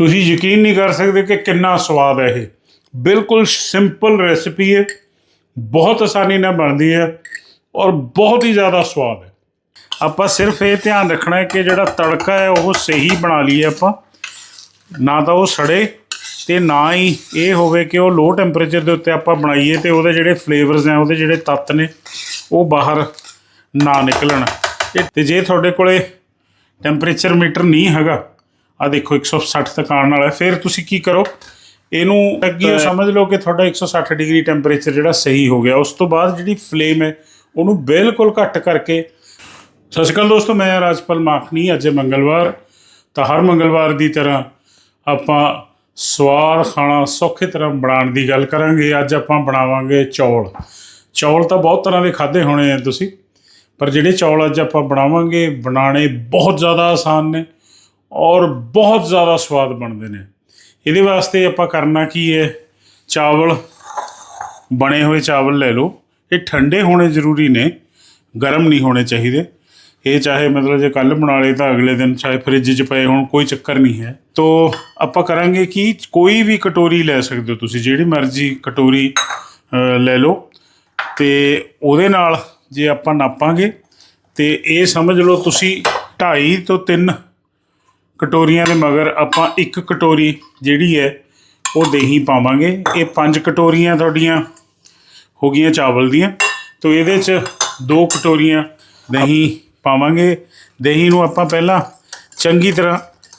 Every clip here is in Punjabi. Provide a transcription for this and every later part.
ਤੁਸੀਂ ਯਕੀਨ ਨਹੀਂ ਕਰ ਸਕਦੇ ਕਿ ਕਿੰਨਾ ਸਵਾਦ ਹੈ ਇਹ। ਬਿਲਕੁਲ ਸਿੰਪਲ ਰੈਸਿਪੀ ਹੈ। ਬਹੁਤ ਆਸਾਨੀ ਨਾਲ ਬਣਦੀ ਹੈ ਔਰ ਬਹੁਤ ਹੀ ਜ਼ਿਆਦਾ ਸਵਾਦ ਹੈ। ਆਪਾਂ ਸਿਰਫ ਇਹ ਧਿਆਨ ਰੱਖਣਾ ਹੈ ਕਿ ਜਿਹੜਾ ਤੜਕਾ ਹੈ, ਉਹ ਸਹੀ ਬਣਾ ਲਈਏ ਆਪਾਂ। ਨਾ ਤਾਂ ਉਹ ਸੜੇ ਤੇ ਨਾ ਹੀ ਇਹ ਹੋਵੇ ਕਿ ਉਹ ਲੋ ਟੈਂਪਰੇਚਰ ਦੇ ਉੱਤੇ ਆਪਾਂ ਬਣਾਈਏ ਤੇ ਉਹਦੇ ਜਿਹੜੇ ਫਲੇਵਰਸ ਨੇ ਉਹਦੇ ਜਿਹੜੇ ਤੱਤ ਨੇ, ਉਹ ਬਾਹਰ ਨਾ ਨਿਕਲਣ। ਤੇ- ਜੇ ਤੁਹਾਡੇ ਕੋਲੇ ਟੈਂਪਰੇਚਰ ਮੀਟਰ ਨਹੀਂ ਹੈਗਾ ਆ ਦੇਖੋ 160 ਤੱਕ ਆਉਣ ਵਾਲਾ ਫਿਰ ਤੁਸੀਂ ਕੀ ਕਰੋ? ਇਹਨੂੰ ਅੱਗੇ ਸਮਝ ਲਓ ਕਿ ਤੁਹਾਡਾ 160 ਡਿਗਰੀ ਟੈਂਪਰੇਚਰ ਜਿਹੜਾ ਸਹੀ ਹੋ ਗਿਆ। ਉਸ ਤੋਂ ਬਾਅਦ ਜਿਹੜੀ ਫਲੇਮ ਹੈ ਉਹਨੂੰ ਬਿਲਕੁਲ ਘੱਟ ਕਰਕੇ ਸਤਿ ਸ਼੍ਰੀ ਅਕਾਲ ਦੋਸਤੋ ਮੈਂ ਰਾਜਪਾਲ ਮਾਖਣੀ। ਅੱਜ ਮੰਗਲਵਾਰ ਤਾਂ ਹਰ ਮੰਗਲਵਾਰ ਦੀ ਤਰ੍ਹਾਂ ਆਪਾਂ ਸਵਾਦ ਖਾਣਾ ਸੌਖੇ ਤਰ੍ਹਾਂ ਬਣਾਉਣ ਦੀ ਗੱਲ ਕਰਾਂਗੇ। ਅੱਜ ਆਪਾਂ ਬਣਾਵਾਂਗੇ ਚੌਲ। ਚੌਲ ਤਾਂ ਬਹੁਤ ਤਰ੍ਹਾਂ ਦੇ ਖਾਦੇ ਹੋਣੇ ਆ ਤੁਸੀਂ ਪਰ ਜਿਹੜੇ ਚੌਲ ਅੱਜ ਆਪਾਂ ਬਣਾਵਾਂਗੇ ਬਣਾਉਣੇ ਬਹੁਤ ਜ਼ਿਆਦਾ ਆਸਾਨ ਨੇ। ਔਰ ਬਹੁਤ ਜ਼ਿਆਦਾ ਸਵਾਦ ਬਣਦੇ ਨੇ। ਇਹਦੇ ਵਾਸਤੇ ਆਪਾਂ ਕਰਨਾ ਕੀ ਹੈ? ਚਾਵਲ। ਬਣੇ ਹੋਏ ਚਾਵਲ ਲੈ ਲਓ। ਇਹ ਠੰਡੇ ਹੋਣੇ ਜ਼ਰੂਰੀ ਨੇ। ਗਰਮ ਨਹੀਂ ਹੋਣੇ ਚਾਹੀਦੇ। ਇਹ ਚਾਹੇ ਮਤਲਬ ਜੇ ਕੱਲ ਬਣਾ ਲਏ ਤਾਂ ਅਗਲੇ ਦਿਨ ਚਾਹੇ ਫ੍ਰਿਜ 'ਚ ਪਏ ਹੋਣ, ਕੋਈ ਚੱਕਰ ਨਹੀਂ ਹੈ। ਤੋ ਆਪਾਂ ਕਰਾਂਗੇ ਕਿ? ਕੋਈ ਵੀ ਕਟੋਰੀ ਲੈ ਸਕਦੇ ਹੋ ਤੁਸੀਂ, ਜਿਹੜੀ ਮਰਜ਼ੀ ਕਟੋਰੀ ਲੈ ਲਓ। ਤੇ ਉਹਦੇ ਨਾਲ ਜੇ ਆਪਾਂ ਨਾਪਾਂਗੇ, ਤੇ ਇਹ ਸਮਝ ਲਓ ਤੁਸੀਂ 2.5 ਤੋਂ 3 ਕਟੋਰੀਆਂ ਦੇ ਮਗਰ ਆਪਾਂ ਇੱਕ ਕਟੋਰੀ ਜਿਹੜੀ ਹੈ, ਉਹ ਦਹੀਂ ਪਾਵਾਂਗੇ। ਇਹ ਪੰਜ ਕਟੋਰੀਆਂ ਤੁਹਾਡੀਆਂ ਹੋ ਗਈਆਂ ਚਾਵਲ ਦੀਆਂ। ਤੋ ਇਹਦੇ 'ਚ ਦੋ ਕਟੋਰੀਆਂ ਦਹੀਂ ਪਾਵਾਂਗੇ। ਦਹੀਂ ਨੂੰ ਆਪਾਂ ਪਹਿਲਾਂ ਚੰਗੀ ਤਰ੍ਹਾਂ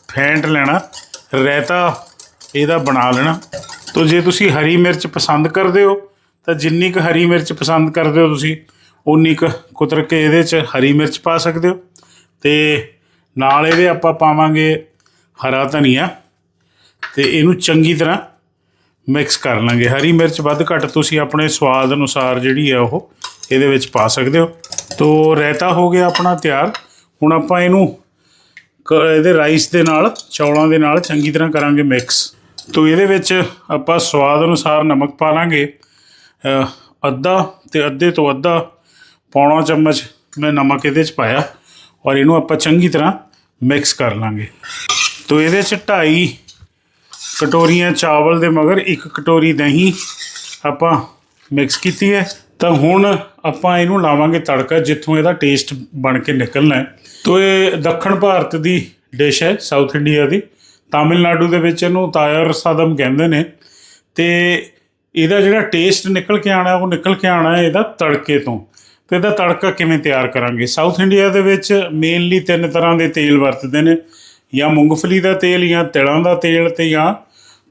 ਫੈਂਟ ਲੈਣਾ, ਰਾਇਤਾ ਇਹਦਾ ਬਣਾ ਲੈਣਾ। ਤੋ ਜੇ ਤੁਸੀਂ ਹਰੀ ਮਿਰਚ ਪਸੰਦ ਕਰਦੇ ਹੋ, ਤਾਂ ਜਿੰਨੀ ਕੁ ਹਰੀ ਮਿਰਚ ਪਸੰਦ ਕਰਦੇ ਹੋ ਤੁਸੀਂ ਉਨੀ ਕੁ ਕੁਤਰ ਕੇ ਇਹਦੇ 'ਚ ਹਰੀ ਮਿਰਚ ਪਾ ਸਕਦੇ ਹੋ। ਤੇ ਨਾਲ ਇਹਦੇ ਆਪਾਂ ਪਾਵਾਂਗੇ ਹਰਾ ਧਨੀਆ ਤੇ ਇਹਨੂੰ ਚੰਗੀ ਤਰ੍ਹਾਂ ਮਿਕਸ ਕਰ ਲਾਂਗੇ। ਹਰੀ ਮਿਰਚ ਵੱਧ ਘੱਟ ਤੁਸੀਂ ਆਪਣੇ ਸਵਾਦ ਅਨੁਸਾਰ ਜਿਹੜੀ ਆ ਉਹ ਇਹਦੇ ਵਿੱਚ ਪਾ ਸਕਦੇ ਹੋ। ਤੋ ਰਾਇਤਾ ਹੋ ਗਿਆ ਆਪਣਾ ਤਿਆਰ। ਹੁਣ ਆਪਾਂ ਇਹਨੂੰ ਕ- ਇਹਦੇ ਰਾਈਸ ਦੇ ਨਾਲ, ਚੌਲਾਂ ਦੇ ਨਾਲ ਚੰਗੀ ਤਰ੍ਹਾਂ ਕਰਾਂਗੇ ਮਿਕਸ। ਤੋਂ ਇਹਦੇ ਵਿੱਚ ਆਪਾਂ ਸਵਾਦ ਅਨੁਸਾਰ ਨਮਕ ਪਾ ਲਾਂਗੇ। ਅੱਧਾ ਤੇ ਅੱਧੇ ਤੋਂ ਅੱਧਾ ਪੌਣਾ ਚਮਚ ਮੈਂ ਨਮਕ ਇਹਦੇ 'ਚ ਪਾਇਆ। ਔਰ ਇਹਨੂੰ ਆਪਾਂ ਚੰਗੀ ਤਰ੍ਹਾਂ ਮਿਕਸ ਕਰ ਲਾਂਗੇ। ਤੋ ਇਹਦੇ 'ਚ ਢਾਈ ਕਟੋਰੀਆਂ ਚਾਵਲ ਦੇ ਮਗਰ ਇੱਕ ਕਟੋਰੀ ਦਹੀਂ ਆਪਾਂ ਮਿਕਸ ਕੀਤੀ ਹੈ। ਤਾਂ ਹੁਣ ਆਪਾਂ ਇਹਨੂੰ ਲਾਵਾਂਗੇ ਤੜਕਾ, ਜਿੱਥੋਂ ਇਹਦਾ ਟੇਸਟ ਬਣ ਕੇ ਨਿਕਲਣਾ ਹੈ। ਤੋ ਇਹ ਦੱਖਣ ਭਾਰਤ ਦੀ ਡਿਸ਼ ਹੈ ਸਾਊਥ ਇੰਡੀਆ ਦੀ। ਤਾਮਿਲਨਾਡੂ ਦੇ ਵਿੱਚ ਇਹਨੂੰ ਤਾਇਰ ਸਾਦਮ ਕਹਿੰਦੇ ਨੇ। ਤੇ ਇਹਦਾ ਜਿਹੜਾ ਟੇਸਟ ਨਿਕਲ ਕੇ ਆਣਾ ਉਹ ਨਿਕਲ ਕੇ ਆਣਾ ਇਹਦਾ ਤੜਕੇ ਤੋਂ। ਤੇ ਇਹਦਾ ਤੜਕਾ ਕਿਵੇਂ ਤਿਆਰ ਕਰਾਂਗੇ? ਸਾਊਥ ਇੰਡੀਆ ਦੇ ਵਿੱਚ ਮੇਨਲੀ ਤਿੰਨ ਤਰ੍ਹਾਂ ਦੇ ਤੇਲ ਵਰਤਦੇ ਨੇ। ਜਾਂ ਮੂੰਗਫਲੀ ਦਾ ਤੇਲ, ਜਾਂ ਤਿਲਾਂ ਦਾ ਤੇਲ ਤੇ ਜਾਂ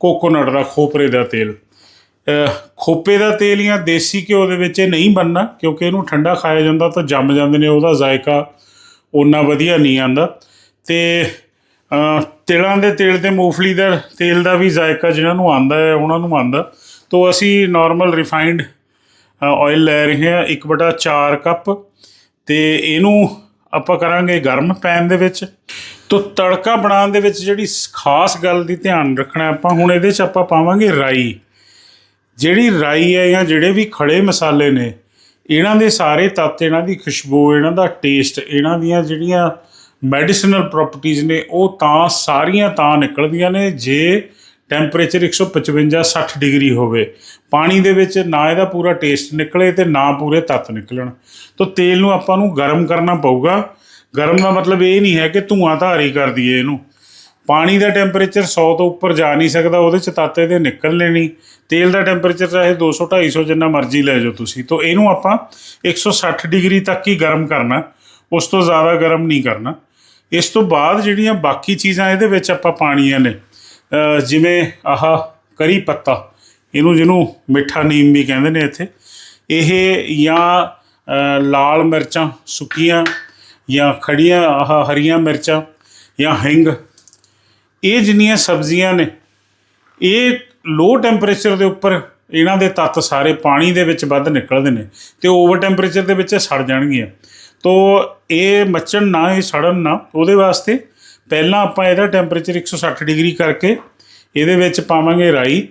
ਕੋਕੋਨਟ ਦਾ, ਖੋਪਰੇ ਦਾ ਤੇਲ। ਖੋਪੇ ਦਾ ਤੇਲ ਜਾਂ ਦੇਸੀ ਘਿਓ ਦੇ ਵਿੱਚ ਇਹ ਨਹੀਂ ਬਣਨਾ, ਕਿਉਂਕਿ ਇਹਨੂੰ ਠੰਡਾ ਖਾਇਆ ਜਾਂਦਾ ਤਾਂ ਜੰਮ ਜਾਂਦੇ ਨੇ, ਉਹਦਾ ਜ਼ਾਇਕਾ ਉਨਾ ਵਧੀਆ ਨਹੀਂ ਆਂਦਾ। ਤੇ ਤਿਲਾਂ ਦੇ ਤੇਲ ਤੇ ਮੂੰਗਫਲੀ ਦਾ ਤੇਲ ਦਾ ਵੀ ਜ਼ਾਇਕਾ ਜਿਹਨਾਂ ਨੂੰ ਆਂਦਾ ਹੈ, ਉਹਨਾਂ ਨੂੰ ਆਂਦਾ। ਤੋਂ ਅਸੀਂ ਨਾਰਮਲ ਰਿਫਾਈਨਡ ਆਇਲ ਲੈ ਰਹੇ ਹਾਂ 1/4 ਕੱਪ। ਤੇ ਇਹਨੂੰ ਆਪਾਂ ਕਰਾਂਗੇ ਗਰਮ ਪੈਨ ਦੇ ਵਿੱਚ। ਤੋਂ ਤੜਕਾ ਬਣਾਉਣ ਦੇ ਵਿੱਚ ਜਿਹੜੀ ਖਾਸ ਗੱਲ ਦੀ ਧਿਆਨ ਰੱਖਣਾ ਆਪਾਂ, ਹੁਣ ਇਹਦੇ 'ਚ ਆਪਾਂ ਪਾਵਾਂਗੇ ਰਾਈ। ਜਿਹੜੀ ਰਾਈ ਹੈ ਜਾਂ ਜਿਹੜੇ ਵੀ ਖੜੇ ਮਸਾਲੇ ਨੇ, ਇਹਨਾਂ ਦੇ ਸਾਰੇ ਤੱਤ, ਇਹਨਾਂ ਦੀ ਖੁਸ਼ਬੂ, ਇਹਨਾਂ ਦਾ ਟੇਸਟ, ਇਹਨਾਂ ਦੀਆਂ ਜਿਹੜੀਆਂ ਮੈਡੀਸਨਲ ਪ੍ਰੋਪਰਟੀਆਂ ਨੇ, ਉਹ ਤਾਂ ਸਾਰੀਆਂ ਤਾਂ ਨਿਕਲਦੀਆਂ ਨੇ। ਜੇ ਟੈਂਪਰੇਚਰ 155 60 ਡਿਗਰੀ ਹੋਵੇ। ਪਾਣੀ ਦੇ ਵਿੱਚ ਨਾ ਇਹਦਾ ਪੂਰਾ ਟੇਸਟ ਨਿਕਲੇ ਤੇ ਨਾ ਪੂਰੇ ਤੱਤ ਨਿਕਲਣ। ਤਾਂ ਤੇਲ ਨੂੰ ਆਪਾਂ ਨੂੰ ਗਰਮ ਕਰਨਾ ਪਊਗਾ। ਗਰਮ ਦਾ ਮਤਲਬ ਇਹ ਨਹੀਂ ਹੈ ਕਿ ਧੂਆਂ ਧਾਰੀ ਕਰ ਦਈਏ ਇਹਨੂੰ। ਪਾਣੀ ਦਾ ਟੈਂਪਰੇਚਰ 100 ਤੋਂ ਉੱਪਰ ਜਾ ਨਹੀਂ ਸਕਦਾ, ਉਹਦੇ ਚ ਤਾਤੇ ਦੇ ਨਿਕਲਣੇ ਨਹੀਂ। ਤੇਲ ਦਾ ਟੈਂਪਰੇਚਰ ਚਾਹੇ 200 250 ਜਿੰਨਾ ਮਰਜ਼ੀ ਲੈ ਜਾਓ ਤੁਸੀਂ। ਤੋਂ ਇਹਨੂੰ ਆਪਾਂ 160 ਡਿਗਰੀ ਤੱਕ ਹੀ ਗਰਮ ਕਰਨਾ। ਉਸ ਤੋਂ ਜ਼ਿਆਦਾ ਗਰਮ ਨਹੀਂ ਕਰਨਾ। ਇਸ ਤੋਂ ਬਾਅਦ ਜਿਹੜੀਆਂ ਬਾਕੀ ਚੀਜ਼ਾਂ ਇਹਦੇ ਵਿੱਚ ਆਪਾਂ ਪਾਣੀਆਂ ਨੇ ਜਿਵੇਂ ਆਹ ਕਰੀ ਪੱਤਾ, ਇਹਨੂੰ ਜਿਹਨੂੰ ਮਿੱਠਾ ਨੀਮ ਵੀ ਕਹਿੰਦੇ ਨੇ ਇੱਥੇ, ਇਹ ਜਾਂ ਲਾਲ ਮਿਰਚਾਂ ਸੁੱਕੀਆਂ, ਜਾਂ ਖੜੀਆਂ ਆਹ ਹਰੀਆਂ ਮਿਰਚਾਂ, ਜਾਂ ਹਿੰਗ, ਇਹ ਜਿੰਨੀਆਂ ਸਬਜ਼ੀਆਂ ਨੇ, ਇਹ ਲੋ ਟੈਂਪਰੇਚਰ ਦੇ ਉੱਪਰ ਇਹਨਾਂ ਦੇ ਤੱਤ ਸਾਰੇ ਪਾਣੀ ਦੇ ਵਿੱਚ ਵੱਧ ਨਿਕਲਦੇ ਨੇ ਤੇ ਓਵਰ ਟੈਂਪਰੇਚਰ ਦੇ ਵਿੱਚ ਇਹ ਸੜ ਜਾਣਗੀਆਂ। ਤੋ ਇਹ ਮੱਚਣ ਨਾ ਇਹ ਸੜਨ ਨਾ, ਉਹਦੇ ਵਾਸਤੇ ਪਹਿਲਾਂ ਆਪਾਂ ਇਹਦਾ ਟੈਂਪਰੇਚਰ 160 ਡਿਗਰੀ ਕਰਕੇ ਇਹਦੇ ਵਿੱਚ ਪਾਵਾਂਗੇ ਰਾਈ।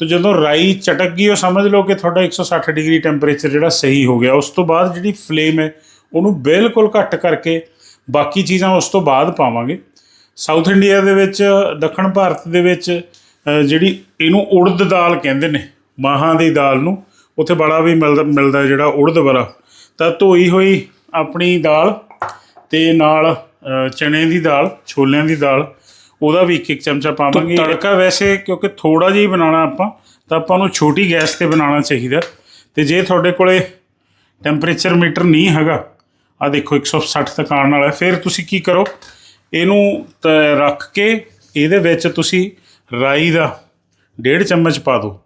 ਤੋ ਜਦੋਂ ਰਾਈ ਚਟਕ ਗਈ, ਉਹ ਸਮਝ ਲਓ ਕਿ ਤੁਹਾਡਾ 160 ਡਿਗਰੀ ਟੈਂਪਰੇਚਰ ਜਿਹੜਾ ਸਹੀ ਹੋ ਗਿਆ। ਉਸ ਤੋਂ ਬਾਅਦ ਜਿਹੜੀ ਫਲੇਮ ਹੈ, ਉਹਨੂੰ ਬਿਲਕੁਲ ਘੱਟ ਕਰਕੇ ਬਾਕੀ ਚੀਜ਼ਾਂ ਉਸ ਤੋਂ ਬਾਅਦ ਪਾਵਾਂਗੇ। ਸਾਊਥ ਇੰਡੀਆ ਦੇ ਵਿੱਚ, ਦੱਖਣ ਭਾਰਤ ਦੇ ਵਿੱਚ ਜਿਹੜੀ ਇਹਨੂੰ ਉੜਦ ਦਾਲ ਕਹਿੰਦੇ ਨੇ, ਮਾਹਾਂ ਦੀ ਦਾਲ ਨੂੰ, ਉੱਥੇ ਬੜਾ ਵੀ ਮਿਲਦਾ ਮਿਲਦਾ ਜਿਹੜਾ ਉੜਦ ਬੜਾ। ਤਾਂ ਧੋਈ ਹੋਈ ਆਪਣੀ ਦਾਲ ਤੇ ਨਾਲ ਚਣੇ ਦੀ ਦਾਲ ਛੋਲਿਆਂ ਦੀ ਦਾਲ ਉਹਦਾ ਵੀ ਇੱਕ ਇੱਕ ਚਮਚਾ ਪਾਵਾਂਗੇ ਤੜਕਾ ਵੈਸੇ ਕਿਉਂਕਿ ਥੋੜਾ ਜਿਹਾ ਹੀ ਬਣਾਉਣਾ ਆਪਾਂ ਤਾਂ ਆਪਾਂ ਨੂੰ ਛੋਟੀ ਗੈਸ ਤੇ ਬਣਾਉਣਾ ਚਾਹੀਦਾ ਤੇ ਜੇ ਤੁਹਾਡੇ ਕੋਲੇ ਟੈਂਪਰੇਚਰ ਮੀਟਰ ਨਹੀਂ ਹੈਗਾ ਆ ਦੇਖੋ 160 ਤੱਕ ਆਉਣ ਵਾਲਾ। ਫਿਰ ਤੁਸੀਂ ਕੀ ਕਰੋ ਇਹਨੂੰ ਰੱਖ ਕੇ ਇਹਦੇ ਵਿੱਚ ਤੁਸੀਂ ਰਾਈ ਦਾ ਡੇਢ ਚਮਚ ਪਾ ਦਿਓ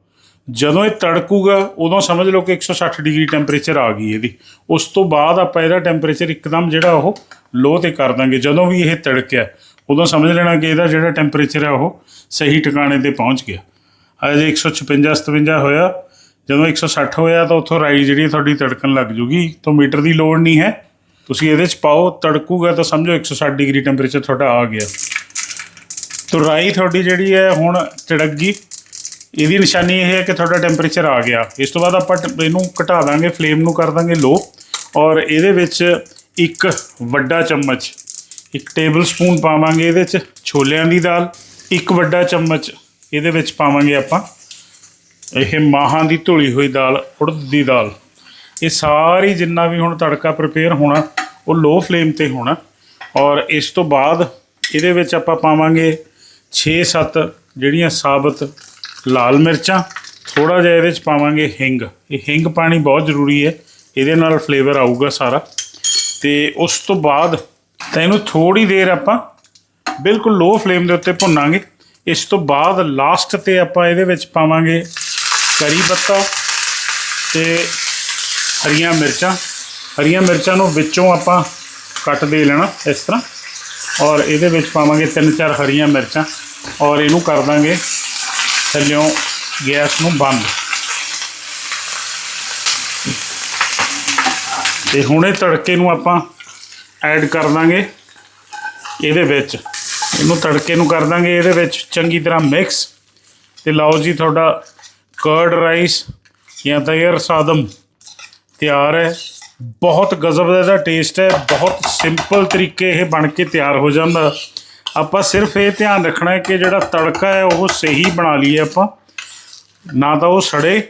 ਜਦੋਂ ਇਹ ਤੜਕੂਗਾ, ਉਦੋਂ ਸਮਝ ਲਓ ਕਿ 160 ਡਿਗਰੀ ਟੈਂਪਰੇਚਰ ਆ ਗਈ ਇਹਦੀ। ਉਸ ਤੋਂ ਬਾਅਦ ਆਪਾਂ ਇਹਦਾ ਟੈਂਪਰੇਚਰ ਇੱਕਦਮ ਜਿਹੜਾ ਉਹ ਲੋ ਤੇ ਕਰ ਦਾਂਗੇ। ਜਦੋਂ ਵੀ ਇਹ ਤੜਕਿਆ, ਉਦੋਂ ਸਮਝ ਲੈਣਾ ਕਿ ਇਹਦਾ ਜਿਹੜਾ ਟੈਂਪਰੇਚਰ ਹੈ ਉਹ ਸਹੀ ਟਿਕਾਣੇ ਤੇ ਪਹੁੰਚ ਗਿਆ। ਅਜੇ 156 57 ਹੋਇਆ। ਜਦੋਂ 160 ਹੋਇਆ ਤਾਂ ਉੱਥੋਂ ਰਾਈ ਜਿਹੜੀ ਤੁਹਾਡੀ ਤੜਕਣ ਲੱਗ ਜੂਗੀ। ਤਾਂ ਮੀਟਰ ਦੀ ਲੋੜ ਨਹੀਂ ਹੈ। ਤੁਸੀਂ ਇਹਦੇ ਚ ਪਾਓ, ਤੜਕੂਗਾ ਤਾਂ ਸਮਝੋ 160 ਡਿਗਰੀ ਟੈਂਪਰੇਚਰ ਤੁਹਾਡਾ ਆ ਗਿਆ। ਤਾਂ ਰਾਈ ਤੁਹਾਡੀ ਜਿਹੜੀ ਹੈ ਹੁਣ ਤੜਕ ਗਈ। ਇਹਦੀ ਨਿਸ਼ਾਨੀ ਇਹ ਹੈ ਕਿ ਤੁਹਾਡਾ ਟੈਂਪਰੇਚਰ ਆ ਗਿਆ। ਇਸ ਤੋਂ ਬਾਅਦ ਆਪਾਂ ਟ- ਇਹਨੂੰ ਘਟਾ ਦਾਂਗੇ ਫਲੇਮ ਨੂੰ ਕਰ ਦਾਂਗੇ ਲੋ ਔਰ ਇਹਦੇ ਵਿੱਚ ਇੱਕ ਵੱਡਾ ਚਮਚ, ਇੱਕ ਟੇਬਲ ਸਪੂਨ ਪਾਵਾਂਗੇ ਇਹਦੇ ਚ ਛੋਲਿਆਂ ਦੀ ਦਾਲ, ਇੱਕ ਵੱਡਾ ਚਮਚ ਇਹਦੇ ਵਿੱਚ ਪਾਵਾਂਗੇ ਆਪਾਂ ਇਹ ਮਾਹਾਂ ਦੀ ਧੁਲੀ ਹੋਈ ਦਾਲ, ਉੜਦ ਦੀ ਦਾਲ। ਇਹ ਸਾਰੀ ਜਿੰਨਾ ਵੀ ਹੁਣ ਤੜਕਾ ਪ੍ਰਪੇਅਰ ਹੋਣਾ, ਉਹ ਲੋ ਫਲੇਮ ਤੇ ਹੋਣਾ ਔਰ ਇਸ ਤੋਂ ਬਾਅਦ ਇਹਦੇ ਵਿੱਚ ਆਪਾਂ ਪਾਵਾਂਗੇ 6-7 ਜਿਹੜੀਆਂ ਸਾਬਤ ਲਾਲ ਮਿਰਚਾਂ ਥੋੜਾ ਜਿਹਾ ਇਹਦੇ ਚ ਪਾਵਾਂਗੇ ਹਿੰਗ। ਇਹ ਹਿੰਗ ਪਾਣੀ ਬਹੁਤ ਜ਼ਰੂਰੀ ਹੈ, ਇਹਦੇ ਨਾਲ ਫਲੇਵਰ ਆਊਗਾ ਸਾਰਾ। ਤੇ ਉਸ ਤੋਂ ਬਾਅਦ ਤਾਂ ਇਹਨੂੰ ਥੋੜੀ ਦੇਰ ਆਪਾਂ ਬਿਲਕੁਲ ਲੋ ਫਲੇਮ ਦੇ ਉੱਤੇ ਭੁੰਨਾਂਗੇ। ਇਸ ਤੋਂ ਬਾਅਦ ਲਾਸਟ ਤੇ ਆਪਾਂ ਇਹਦੇ ਵਿੱਚ ਪਾਵਾਂਗੇ ਕਰੀ ਪੱਤਾ ਤੇ ਹਰੀਆਂ ਮਿਰਚਾਂ। ਹਰੀਆਂ ਮਿਰਚਾਂ ਨੂੰ ਵਿੱਚੋਂ ਆਪਾਂ ਕੱਟ ਦੇ ਲੈਣਾ ਇਸ ਤਰ੍ਹਾਂ। ਔਰ ਇਹਦੇ ਵਿੱਚ ਪਾਵਾਂਗੇ ਤਿੰਨ ਚਾਰ ਹਰੀਆਂ ਮਿਰਚਾਂ। ਔਰ ਇਹਨੂੰ ਕਰ ਦਾਂਗੇ ਥੱਲਿਓਂ ਗੈਸ ਨੂੰ ਬੰਦ। ਤੇ ਹੁਣੇ ਤੜਕੇ ਨੂੰ ਆਪਾਂ ਐਡ ਕਰ ਦਾਂਗੇ ਇਹਦੇ ਵਿੱਚ। ਇਹਨੂੰ ਤੜਕੇ ਨੂੰ ਕਰ ਦਾਂਗੇ ਇਹਦੇ ਵਿੱਚ ਚੰਗੀ ਤਰ੍ਹਾਂ ਮਿਕਸ ਤੇ ਲਓ ਜੀ ਤੁਹਾਡਾ ਕਰਡ ਰਾਈਸ ਜਾਂ ਤਾਂ ਇਹ ਸਾਦਮ ਤਿਆਰ ਹੈ। ਬਹੁਤ ਗਜ਼ਬ ਦਾ ਇਹਦਾ ਟੇਸਟ ਹੈ। ਬਹੁਤ ਸਿੰਪਲ ਤਰੀਕੇ ਇਹ ਬਣ ਕੇ ਤਿਆਰ ਹੋ ਜਾਂਦਾ। ਆਪਾਂ ਸਿਰਫ ਇਹ ਧਿਆਨ ਰੱਖਣਾ ਹੈ ਕਿ ਜਿਹੜਾ ਤੜਕਾ ਹੈ ਉਹ ਸਹੀ ਬਣਾ ਲਈਏ ਆਪਾਂ। ਨਾ ਤਾਂ ਉਹ ਸੜੇ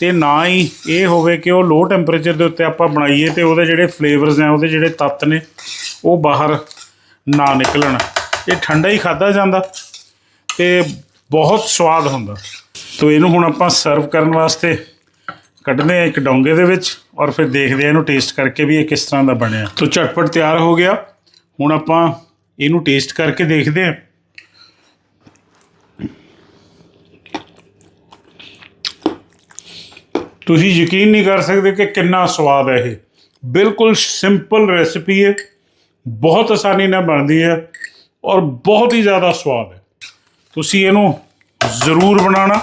ਤੇ ਨਾ ਹੀ ਇਹ ਹੋਵੇ ਕਿ ਉਹ ਲੋ ਟੈਂਪਰੇਚਰ ਦੇ ਉੱਤੇ ਆਪਾਂ ਬਣਾਈਏ ਤੇ ਉਹਦੇ ਜਿਹੜੇ ਫਲੇਵਰਸ ਨੇ ਉਹਦੇ ਜਿਹੜੇ ਤੱਤ ਨੇ, ਉਹ ਬਾਹਰ ਨਾ ਨਿਕਲਣ। ਇਹ ਠੰਡਾ ਹੀ ਖਾਦਾ ਜਾਂਦਾ ਤੇ ਬਹੁਤ ਸਵਾਦ ਹੁੰਦਾ। ਤੋ ਇਹਨੂੰ ਹੁਣ ਆਪਾਂ ਸਰਵ ਕਰਨ ਵਾਸਤੇ ਕੱਢਦੇ ਆ ਇੱਕ ਡੋਂਗੇ ਦੇ ਵਿੱਚ ਔਰ ਫਿਰ ਦੇਖਦੇ ਆ ਇਹਨੂੰ ਟੇਸਟ ਕਰਕੇ ਵੀ ਇਹ ਕਿਸ ਤਰ੍ਹਾਂ ਦਾ ਬਣਿਆ। ਤੋ ਝਟਪਟ ਤਿਆਰ ਹੋ ਗਿਆ। ਹੁਣ ਆਪਾਂ ਇਹਨੂੰ ਟੇਸਟ ਕਰਕੇ ਦੇਖਦੇ ਆ ਤੁਸੀਂ ਯਕੀਨ ਨਹੀਂ ਕਰ ਸਕਦੇ ਕਿ ਕਿੰਨਾ ਸਵਾਦ ਹੈ ਇਹ। ਬਿਲਕੁਲ ਸਿੰਪਲ ਰੈਸਪੀ ਹੈ। ਬਹੁਤ ਆਸਾਨੀ ਨਾਲ ਬਣਦੀ ਹੈ ਔਰ ਬਹੁਤ ਹੀ ਜ਼ਿਆਦਾ ਸਵਾਦ ਹੈ। ਤੁਸੀਂ ਇਹਨੂੰ ਜ਼ਰੂਰ ਬਣਾਉਣਾ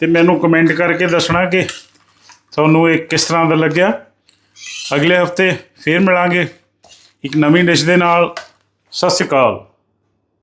ਤੇ ਮੈਨੂੰ ਕਮੈਂਟ ਕਰਕੇ ਦੱਸਣਾ ਕਿ ਤੁਹਾਨੂੰ ਇਹ ਕਿਸ ਤਰ੍ਹਾਂ ਦਾ ਲੱਗਿਆ। ਅਗਲੇ ਹਫ਼ਤੇ ਫੇਰ ਮਿਲਾਂਗੇ ਇੱਕ ਨਵੀਂ ਡਿਸ਼ ਦੇ ਨਾਲ। ਸਤਿ ਸ਼੍ਰੀ ਅਕਾਲ